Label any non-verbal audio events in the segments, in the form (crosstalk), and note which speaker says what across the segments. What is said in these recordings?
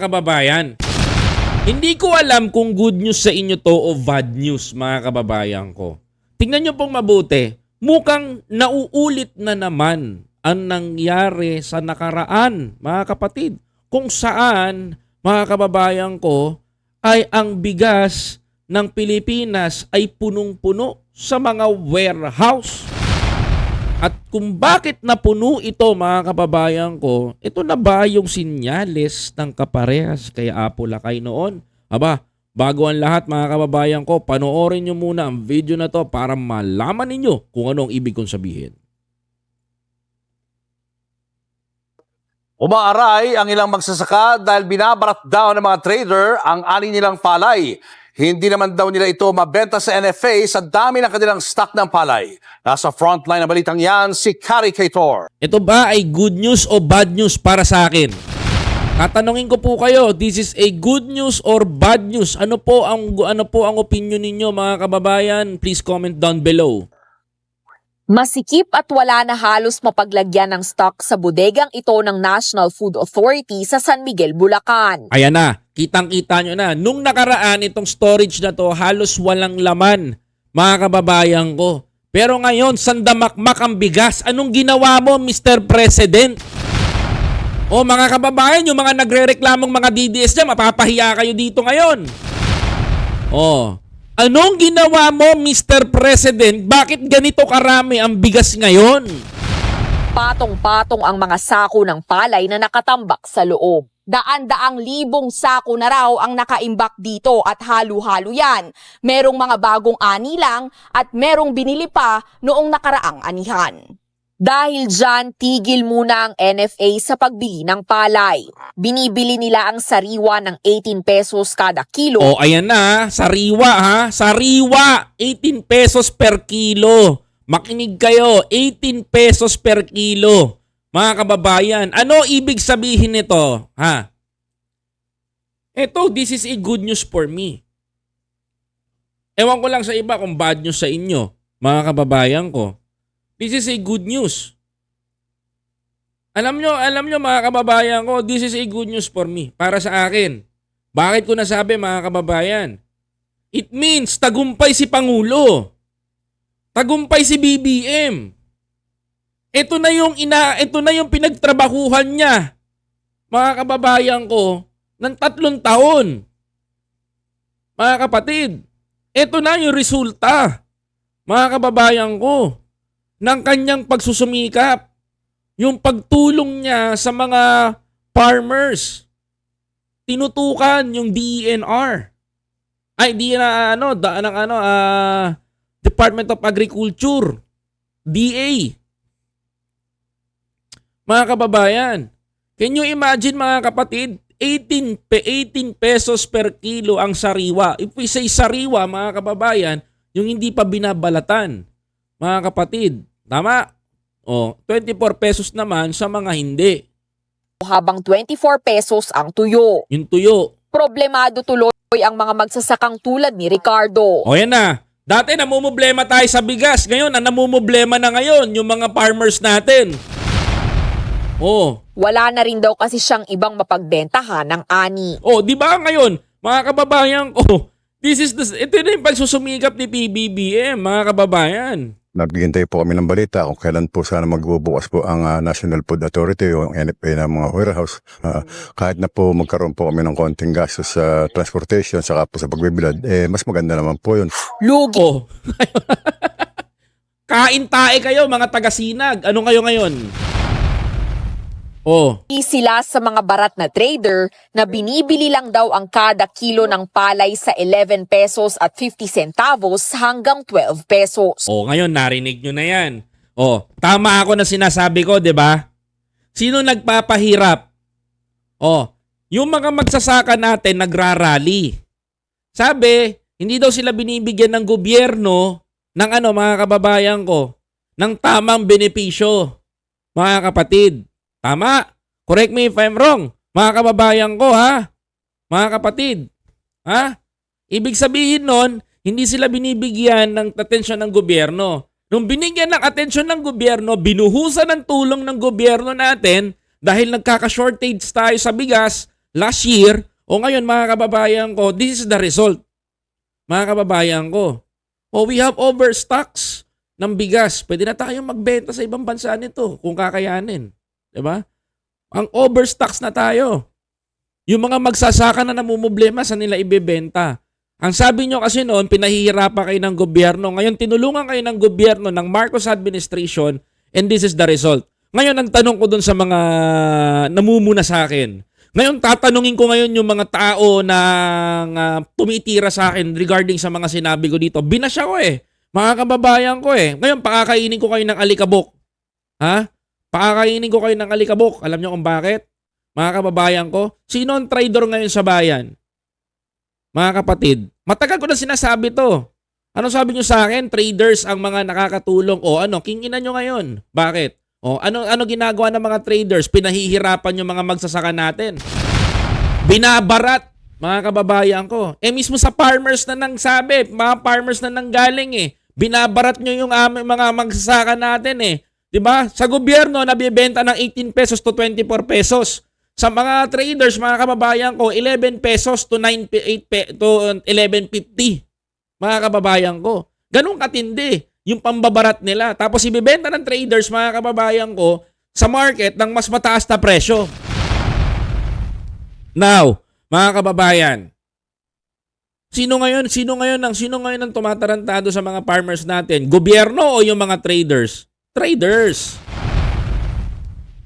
Speaker 1: kababayan. Hindi ko alam kung good news sa inyo to o bad news mga kababayan ko. Tingnan nyo pong mabuti. Mukhang nauulit na naman ang nangyari sa nakaraan mga kapatid. Kung saan mga kababayan ko ay ang bigas ng Pilipinas ay punong-puno sa mga warehouse. At kung bakit napuno ito mga kababayan ko, ito na ba yung sinyales ng kaparehas kay Apo Lakay noon? Aba, bago ang lahat mga kababayan ko, panoorin nyo muna ang video na to para malaman ninyo kung ano ang ibig kong sabihin.
Speaker 2: Umaaray ang ilang magsasaka dahil binabarat daw ng mga trader ang ani nilang palay. Hindi naman daw nila ito mabenta sa NFA sa dami ng kanilang stock ng palay. Nasa frontline ng balitang yan si Kari Kator.
Speaker 1: Ito ba ay good news o bad news para sa akin? Tatanungin ko po kayo, this is a good news or bad news? Ano po ang ano po ang opinion ninyo mga kababayan? Please comment down below.
Speaker 3: Masikip at wala na halos mapaglagyan ng stock sa bodegang ito ng National Food Authority sa San Miguel, Bulacan.
Speaker 1: Ayan na, kitang-kita nyo na. Nung nakaraan itong storage na to, halos walang laman, mga kababayan ko. Pero ngayon, sandamakmak ang bigas. Anong ginawa mo, Mr. President? O mga kababayan, yung mga nagre-reklamong mga DDS dyan, mapapahiya kayo dito ngayon. O, anong ginawa mo, Mr. President? Bakit ganito karami ang bigas ngayon?
Speaker 3: Patong-patong ang mga sako ng palay na nakatambak sa loob. Daan-daang libong sako na raw ang nakaimbak dito at halo-halo yan. Merong mga bagong ani lang at merong binili pa noong nakaraang anihan. Dahil dyan, tigil muna ang NFA sa pagbili ng palay. Binibili nila ang sariwa ng 18 pesos kada kilo
Speaker 1: O, ayan na, sariwa ha. Sariwa, 18 pesos per kilo. Makinig kayo, 18 pesos per kilo. Mga kababayan, ano ibig sabihin nito? Ha? Ito, this is a good news for me. Ewan ko lang sa iba kung bad news sa inyo, mga kababayan ko. This is a good news. Alam nyo, alam nyo mga kababayan ko, this is a good news for me, para sa akin. Bakit ko nasabi mga kababayan? It means tagumpay si Pangulo. Tagumpay si BBM. Ito na yung ina, ito na yung pinagtrabahuhan niya. Mga kababayan ko, ng tatlong taon. Mga kapatid, ito na yung resulta. Mga kababayan ko, ng kanyang pagsusumikap. Yung pagtulong niya sa mga farmers tinutukan yung DENR. Ay, di na ano, da, ng ano, ah, Department of Agriculture. DA. Mga kababayan, can you imagine mga kapatid, 18, pe, 18 pesos per kilo ang sariwa. If we say sariwa, mga kababayan, yung hindi pa binabalatan. Mga kapatid, tama? O, 24 pesos naman sa mga hindi.
Speaker 3: habang 24 pesos ang tuyo.
Speaker 1: Yung tuyo,
Speaker 3: Problemado tuloy ang mga magsasakang tulad ni Ricardo.
Speaker 1: O yan na. Dati namumblema tayo sa bigas. Ngayon, ang namumblema na ngayon yung mga farmers natin. Oh.
Speaker 3: Wala na rin daw kasi siyang ibang mapagbentahan ng ani.
Speaker 1: Oh, di ba ngayon, mga kababayan ko, (laughs) this is the, ito na yung pagsusumikap ni PBBM, mga kababayan.
Speaker 4: Naghihintay po kami ng balita kung kailan po sana magbubukas po ang ah, National Food Authority o ang NFA ng mga warehouse. Ah, kahit na po magkaroon po kami ng konting gastos sa transportation saka po sa pagbibilad, eh, mas maganda naman po yun.
Speaker 3: Lugi
Speaker 1: Oh. (laughs) Kain tae kayo, mga taga-sinag. Ano kayo ngayon? Oh.
Speaker 3: sila sa mga barat na trader na binibili lang daw ang kada kilo ng palay sa 11 pesos at 50 centavos hanggang 12 pesos.
Speaker 1: Oh, ngayon narinig nyo na yan. Oh, tama ako na sinasabi ko, 'di ba? Sino nagpapahirap? Oh, yung mga magsasaka natin nagrarally. Sabi, hindi daw sila binibigyan ng gobyerno ng ano mga kababayan ko, ng tamang benepisyo. Mga kapatid, tama? Correct me if I'm wrong. Mga kababayan ko ha? Mga kapatid, ha? Ibig sabihin nun, hindi sila binibigyan ng atensyon ng gobyerno. Nung binigyan ng atensyon ng gobyerno, binuhusan ng tulong ng gobyerno natin dahil nagkaka-shortage tayo sa bigas, last year, o ngayon mga kababayan ko, this is the result. Mga kababayan ko. O we have overstocks ng bigas. Pwede na tayong magbenta sa ibang bansa nito kung kakayanin. 'Di ba? Ang overstocks na tayo. Yung mga magsasaka na namumblema sa nila ibebenta. Ang sabi nyo kasi noon, pinahihirapan kayo ng gobyerno. Ngayon, tinulungan kayo ng gobyerno ng Marcos administration and this is the result. Ngayon, ang tanong ko dun sa mga namumuna sa akin. Ngayon, tatanungin ko ngayon yung mga tao na ah, tumitira sa akin regarding sa mga sinabi ko dito. Binasya ko eh. Mga kababayan ko eh. Ngayon, pakakainin ko kayo ng alikabok. Ha? Pakakainin ko kayo ng alikabok. Alam nyo kung bakit? Mga kababayan ko, sino ang trader ngayon sa bayan? Mga kapatid, matagal ko na sinasabi to. Ano sabi nyo sa akin? Traders ang mga nakakatulong. O ano, kinginan nyo ngayon. Bakit? O ano, ano ginagawa ng mga traders? Pinahihirapan yung mga magsasaka natin. Binabarat, mga kababayan ko. Eh mismo sa farmers na nang sabi, mga farmers na nanggaling eh. Binabarat nyo yung aming mga magsasaka natin eh. 'Di ba? Sa gobyerno nabibenta ng 18 pesos to 24 pesos. Sa mga traders, mga kababayan ko, 11 pesos to 9 pe- 8 pe- to 11.50. Mga kababayan ko. Ganun katindi yung pambabarat nila. Tapos ibebenta ng traders, mga kababayan ko, sa market ng mas mataas na presyo. Now, mga kababayan, sino ngayon, sino ngayon ang sino ngayon ang tumatarantado sa mga farmers natin? Gobyerno o yung mga traders? Traders.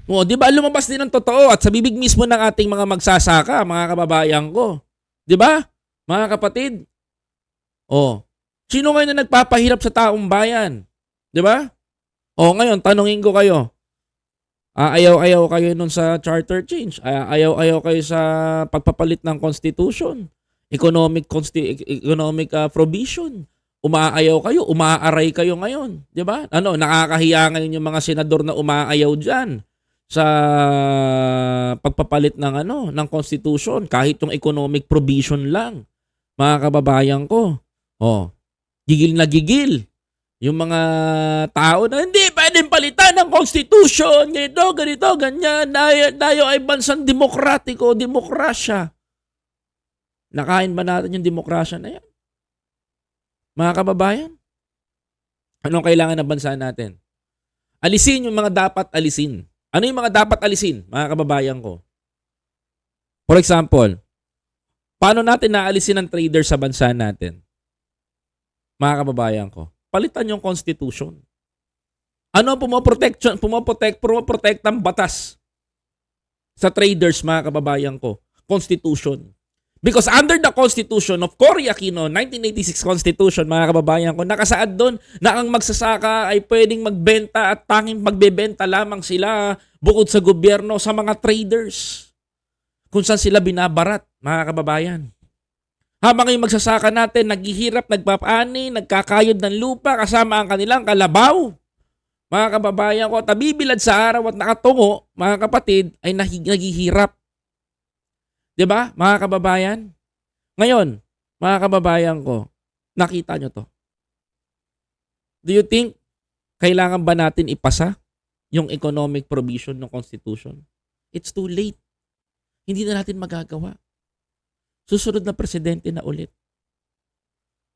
Speaker 1: O, di ba lumabas din ang totoo at sa bibig mismo ng ating mga magsasaka, mga kababayan ko. Di ba? Mga kapatid. O, sino ngayon na nagpapahirap sa taong bayan? Di ba? O, ngayon, tanungin ko kayo. Ah, ayaw-ayaw kayo nun sa charter change. Ah, ayaw-ayaw kayo sa pagpapalit ng constitution. Economic consti- economic ah, provision. Umaayaw kayo, umaaray kayo ngayon, 'di ba? Ano, nakakahiya ngayon yung mga senador na umaayaw diyan sa pagpapalit ng ano, ng constitution kahit yung economic provision lang. Mga kababayan ko. Oh, gigil na gigil yung mga tao na hindi pwedeng palitan ng constitution, ganito, ganito, ganyan. Tayo, tayo ay bansang demokratiko, demokrasya. Nakain ba natin yung demokrasya na yan? Mga kababayan, anong kailangan ng bansa natin? Alisin yung mga dapat alisin. Ano yung mga dapat alisin, mga kababayan ko? For example, paano natin naalisin ang trader sa bansa natin? Mga kababayan ko, palitan yung constitution. Ano ang pumoprotection, pumoprotect, pumoprotect ang batas sa traders, mga kababayan ko? Constitution. Because under the Constitution of Cory Aquino, 1986 Constitution, mga kababayan ko, nakasaad doon na ang magsasaka ay pwedeng magbenta at tanging magbebenta lamang sila bukod sa gobyerno sa mga traders. Kung saan sila binabarat, mga kababayan. Habang yung magsasaka natin, naghihirap, nagpapani, nagkakayod ng lupa kasama ang kanilang kalabaw. Mga kababayan ko, tabibilad sa araw at nakatungo, mga kapatid, ay naghihirap. 'Di ba, mga kababayan? Ngayon, mga kababayan ko, nakita nyo to. Do you think kailangan ba natin ipasa yung economic provision ng Constitution? It's too late. Hindi na natin magagawa. Susunod na presidente na ulit.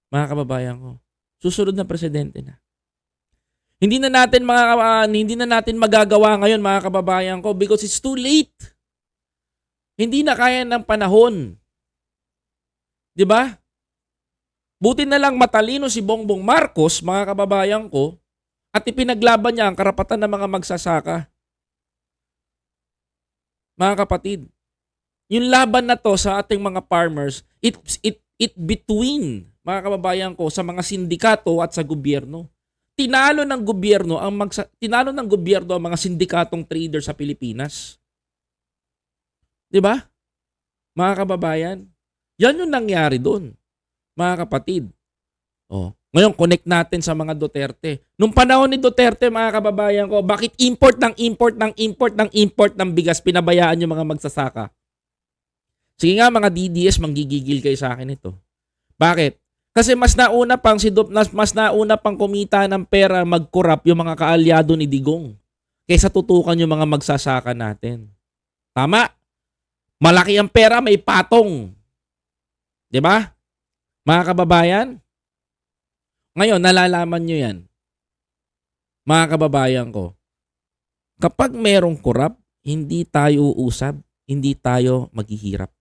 Speaker 1: Mga kababayan ko, susunod na presidente na. Hindi na natin mga ah, hindi na natin magagawa ngayon mga kababayan ko because it's too late. Hindi na kaya ng panahon. 'Di ba? Buti na lang matalino si Bongbong Marcos, mga kababayan ko, at ipinaglaban niya ang karapatan ng mga magsasaka. Mga kapatid, yung laban na to sa ating mga farmers, it, it, it between, mga kababayan ko, sa mga sindikato at sa gobyerno. Tinalo ng gobyerno ang magsa, tinalo ng gobyerno ang mga sindikatong trader sa Pilipinas. 'Di ba? Mga kababayan, yan yung nangyari doon. Mga kapatid. Oh, ngayon connect natin sa mga Duterte. Nung panahon ni Duterte, mga kababayan ko, bakit import ng import ng import ng import ng bigas pinabayaan yung mga magsasaka? Sige nga mga DDS, manggigigil kayo sa akin ito. Bakit? Kasi mas nauna pang si Dup- mas, nauna pang kumita ng pera magkurap yung mga kaalyado ni Digong kaysa tutukan yung mga magsasaka natin. Tama? Malaki ang pera, may patong. 'Di ba? Mga kababayan? Ngayon, nalalaman nyo yan. Mga kababayan ko, kapag merong korap, hindi tayo uusap, hindi tayo maghihirap.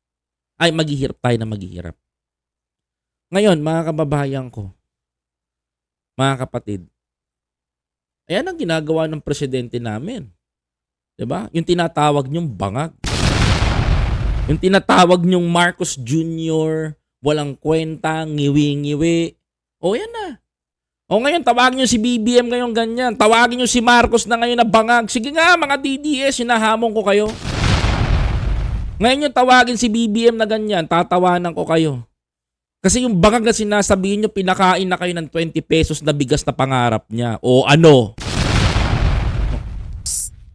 Speaker 1: Ay, maghihirap tayo na maghihirap. Ngayon, mga kababayan ko, mga kapatid, ayan ang ginagawa ng presidente namin. 'Di ba? Yung tinatawag niyong bangag. Yung tinatawag niyong Marcos Jr., walang kwenta, ngiwi-ngiwi. O yan na. O ngayon, tawagin niyo si BBM ngayon ganyan. Tawagin niyo si Marcos na ngayon na bangag. Sige nga, mga DDS, hinahamon ko kayo. Ngayon yung tawagin si BBM na ganyan, tatawanan ko kayo. Kasi yung bangag na sinasabihin nyo, pinakain na kayo ng 20 pesos na bigas na pangarap niya. O ano?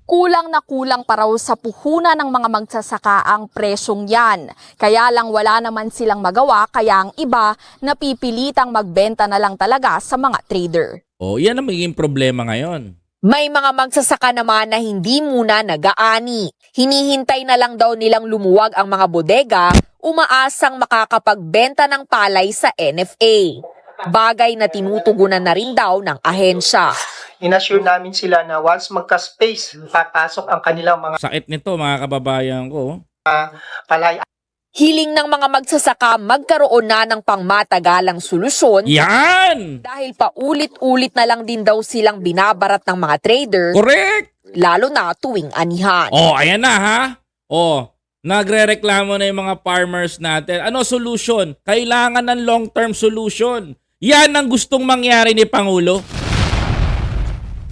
Speaker 3: Kulang na kulang pa raw sa puhunan ng mga magsasaka ang presyong yan. Kaya lang wala naman silang magawa kaya ang iba napipilitang magbenta na lang talaga sa mga trader.
Speaker 1: O yan ang magiging problema ngayon.
Speaker 3: May mga magsasaka naman na hindi muna nagaani. Hinihintay na lang daw nilang lumuwag ang mga bodega, umaasang makakapagbenta ng palay sa NFA. Bagay na tinutugunan na rin daw ng ahensya.
Speaker 5: Inassure namin sila na once magka-space, papasok ang kanilang mga
Speaker 1: Sakit nito mga kababayan ko.
Speaker 5: palay
Speaker 3: Hiling ng mga magsasaka magkaroon na ng pangmatagalang solusyon
Speaker 1: Yan!
Speaker 3: dahil paulit-ulit na lang din daw silang binabarat ng mga trader,
Speaker 1: Correct!
Speaker 3: lalo na tuwing anihan.
Speaker 1: Oh, ayan na ha. Oh, nagrereklamo na yung mga farmers natin. Ano solution? Kailangan ng long-term solution. Yan ang gustong mangyari ni Pangulo.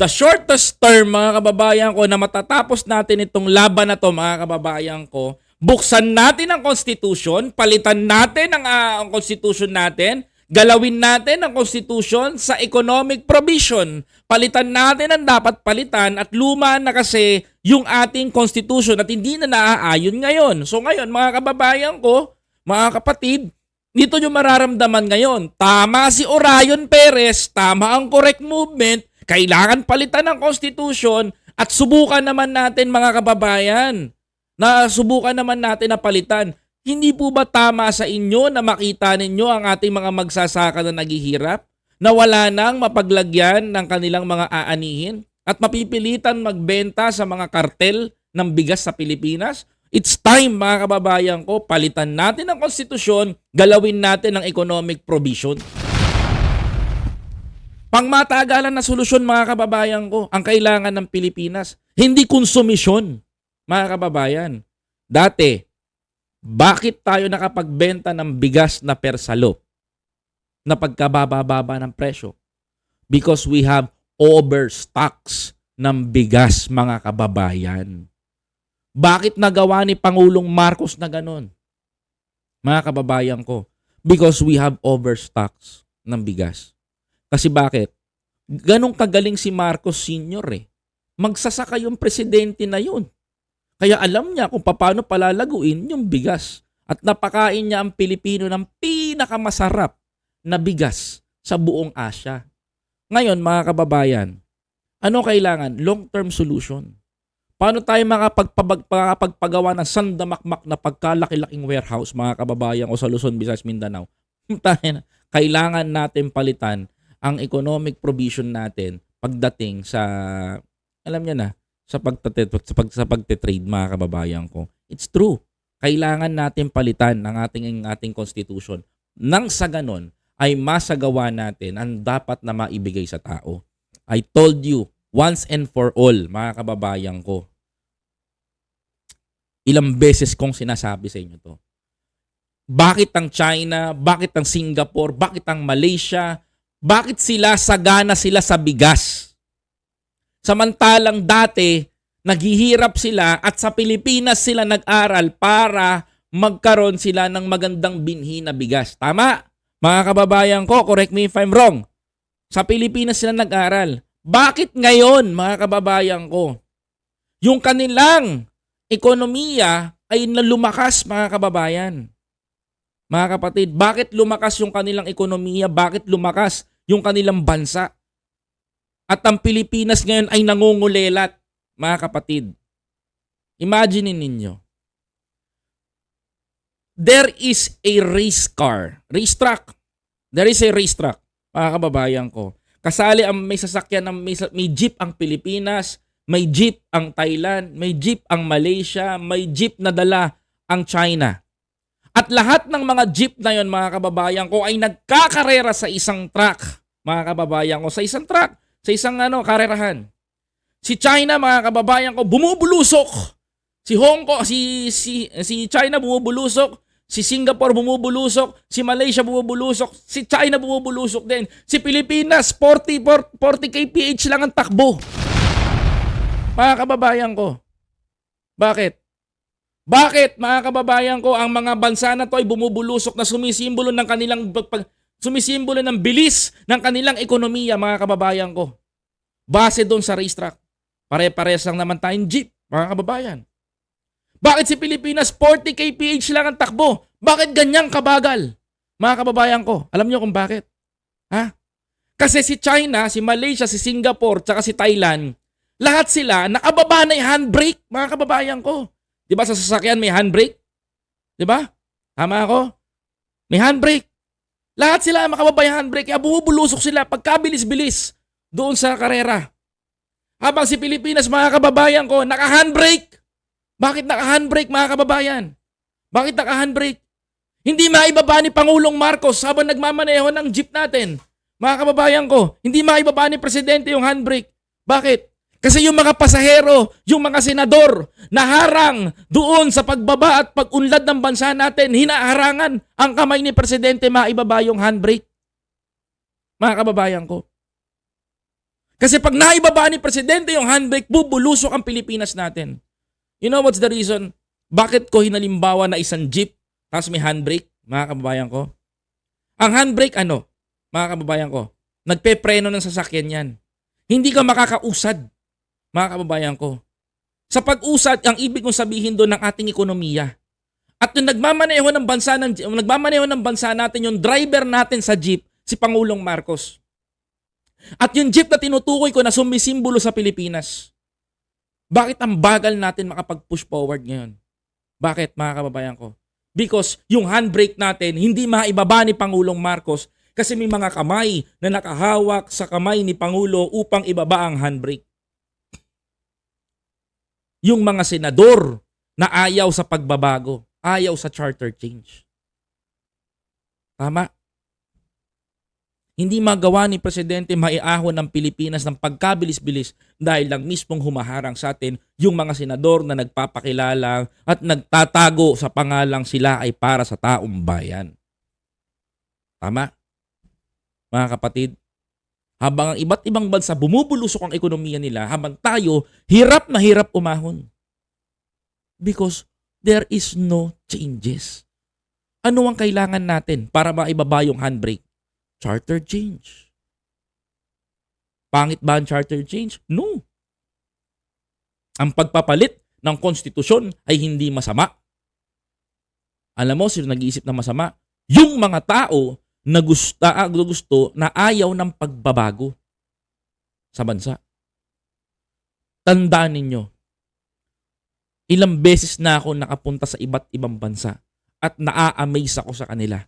Speaker 1: The shortest term, mga kababayan ko, na matatapos natin itong laban na to, mga kababayan ko, buksan natin ang Constitution, palitan natin ang, ah, ang Constitution natin, galawin natin ang Constitution sa economic provision. Palitan natin ang dapat palitan at luma na kasi yung ating Constitution at hindi na naaayon ngayon. So ngayon, mga kababayan ko, mga kapatid, dito nyo mararamdaman ngayon, tama si Orion Perez, tama ang correct movement, kailangan palitan ng Constitution at subukan naman natin mga kababayan na subukan naman natin na palitan. Hindi po ba tama sa inyo na makita ninyo ang ating mga magsasaka na naghihirap? Na wala nang mapaglagyan ng kanilang mga aanihin? At mapipilitan magbenta sa mga kartel ng bigas sa Pilipinas? It's time mga kababayan ko, palitan natin ang konstitusyon, galawin natin ang economic provision. Pangmatagalan na solusyon mga kababayan ko, ang kailangan ng Pilipinas, hindi konsumisyon mga kababayan. Dati, bakit tayo nakapagbenta ng bigas na persalo na pagkababa-baba ng presyo? Because we have overstocks ng bigas mga kababayan. Bakit nagawa ni Pangulong Marcos na ganun? Mga kababayan ko, because we have overstocks ng bigas. Kasi bakit? Ganong kagaling si Marcos Sr. eh. Magsasaka yung presidente na yun. Kaya alam niya kung paano palalaguin yung bigas. At napakain niya ang Pilipino ng pinakamasarap na bigas sa buong Asya. Ngayon, mga kababayan, ano kailangan? Long-term solution. Paano tayo makapagpagawa ng sandamakmak na pagkalaki-laking warehouse, mga kababayan ko sa Luzon, Visayas, Mindanao? (laughs) Kailangan natin palitan ang economic provision natin pagdating sa, alam niya na, sa, pagtate, sa, pag, sa pagte-trade, mga kababayan ko. It's true. Kailangan natin palitan ang ating, ang ating constitution. Nang sa ganon, ay masagawa natin ang dapat na maibigay sa tao. I told you, once and for all, mga kababayan ko, ilang beses kong sinasabi sa inyo to. Bakit ang China, bakit ang Singapore, bakit ang Malaysia, bakit sila sagana sila sa bigas? Samantalang dati, naghihirap sila at sa Pilipinas sila nag-aral para magkaroon sila ng magandang binhi na bigas. Tama? Mga kababayan ko, correct me if I'm wrong. Sa Pilipinas sila nag-aral. Bakit ngayon, mga kababayan ko, yung kanilang ekonomiya ay nalumakas, mga kababayan? Mga kapatid, bakit lumakas yung kanilang ekonomiya? Bakit lumakas yung kanilang bansa? At ang Pilipinas ngayon ay nangungulelat, mga kapatid. Imagine ninyo. there is a race car, race truck. There is a race truck, mga kababayan ko. Kasali ang may sasakyan ng may, may jeep ang Pilipinas, may jeep ang Thailand, may jeep ang Malaysia, may jeep na dala ang China. At lahat ng mga jeep na yon mga kababayan ko ay nagkakarera sa isang truck. Mga kababayan ko, sa isang truck, sa isang ano, karerahan. Si China, mga kababayan ko, bumubulusok. Si Hong Kong, si, si, si China bumubulusok. Si Singapore bumubulusok. Si Malaysia bumubulusok. Si China bumubulusok din. Si Pilipinas, 40, 40 kph lang ang takbo. Mga kababayan ko. Bakit? Bakit, mga kababayan ko, ang mga bansa na to ay bumubulusok na sumisimbolo ng kanilang pag, sumisimbolo ng bilis ng kanilang ekonomiya, mga kababayan ko. Base doon sa racetrack. Pare-pares lang naman tayong jeep, mga kababayan. Bakit si Pilipinas 40 kph lang ang takbo? Bakit ganyang kabagal? Mga kababayan ko, alam niyo kung bakit? Ha? Kasi si China, si Malaysia, si Singapore, tsaka si Thailand, lahat sila nakababa na yung handbrake, mga kababayan ko. Di ba sa sasakyan may handbrake? Di ba? Tama ako? May handbrake. Lahat sila makababa yung handbrake, kaya bumubulusok sila pagkabilis-bilis doon sa karera. Habang si Pilipinas, mga kababayan ko, naka-handbrake. Bakit naka-handbrake, mga kababayan? Bakit naka-handbrake? Hindi maibaba ni Pangulong Marcos habang nagmamaneho ng jeep natin. Mga kababayan ko, hindi maibaba ni Presidente yung handbrake. Bakit? Kasi yung mga pasahero, yung mga senador, naharang doon sa pagbaba at pag-unlad ng bansa natin, hinaharangan ang kamay ni Presidente maibaba yung handbrake. Mga kababayan ko. Kasi pag naibaba ni Presidente yung handbrake, bubulusok ang Pilipinas natin. You know what's the reason? Bakit ko hinalimbawa na isang jeep tapos may handbrake, mga kababayan ko? Ang handbrake ano, mga kababayan ko? Nagpepreno ng sasakyan yan. Hindi ka makakausad, mga kababayan ko. Sa pag-usad, ang ibig kong sabihin doon ng ating ekonomiya. At yung nagmamaneho ng bansa ng nagmamaneho ng bansa natin yung driver natin sa jeep, si Pangulong Marcos. At yung jeep na tinutukoy ko na sumisimbolo sa Pilipinas. Bakit ang bagal natin makapag-push forward ngayon? Bakit mga kababayan ko? Because yung handbrake natin hindi maibaba ni Pangulong Marcos kasi may mga kamay na nakahawak sa kamay ni Pangulo upang ibaba ang handbrake. Yung mga senador na ayaw sa pagbabago, ayaw sa charter change. Tama? Hindi magawa ni Presidente maiahon ng Pilipinas ng pagkabilis-bilis dahil lang mismong humaharang sa atin yung mga senador na nagpapakilala at nagtatago sa pangalang sila ay para sa taong bayan. Tama? Mga kapatid, habang ang iba't ibang bansa bumubulusok ang ekonomiya nila, habang tayo hirap na hirap umahon. Because there is no changes. Ano ang kailangan natin para maibaba yung handbrake? Charter change. Pangit ba ang charter change? No. Ang pagpapalit ng konstitusyon ay hindi masama. Alam mo, sino nag-iisip na masama? Yung mga tao na gusto, ah, gusto na ayaw ng pagbabago sa bansa. Tandaan ninyo, ilang beses na ako nakapunta sa iba't ibang bansa at naa-amaze ako sa kanila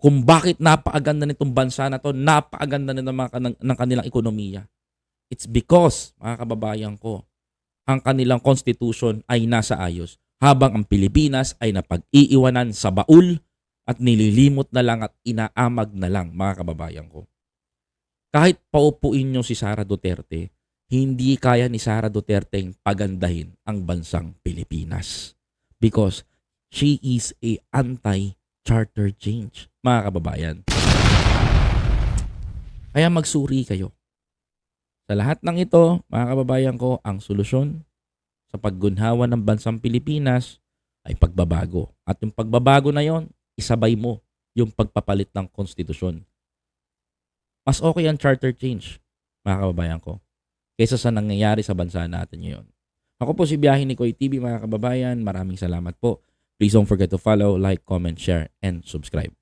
Speaker 1: kung bakit napakaganda nitong bansa na to, napakaganda na ng, mga, ng, ng kanilang ekonomiya. It's because, mga kababayan ko, ang kanilang constitution ay nasa ayos, habang ang Pilipinas ay napag-iiwanan sa baul at nililimot na lang at inaamag na lang, mga kababayan ko. Kahit paupuin nyo si Sara Duterte, hindi kaya ni Sara Duterte pagandahin ang bansang Pilipinas. Because she is a anti charter change, mga kababayan. Kaya magsuri kayo. Sa lahat ng ito, mga kababayan ko, ang solusyon sa paggunhawa ng bansang Pilipinas ay pagbabago. At yung pagbabago na yon, isabay mo yung pagpapalit ng konstitusyon. Mas okay ang charter change, mga kababayan ko, kaysa sa nangyayari sa bansa natin ngayon. Ako po si Biyahe ni Koy TV, mga kababayan. Maraming salamat po. Please don't forget to follow, like, comment, share, and subscribe.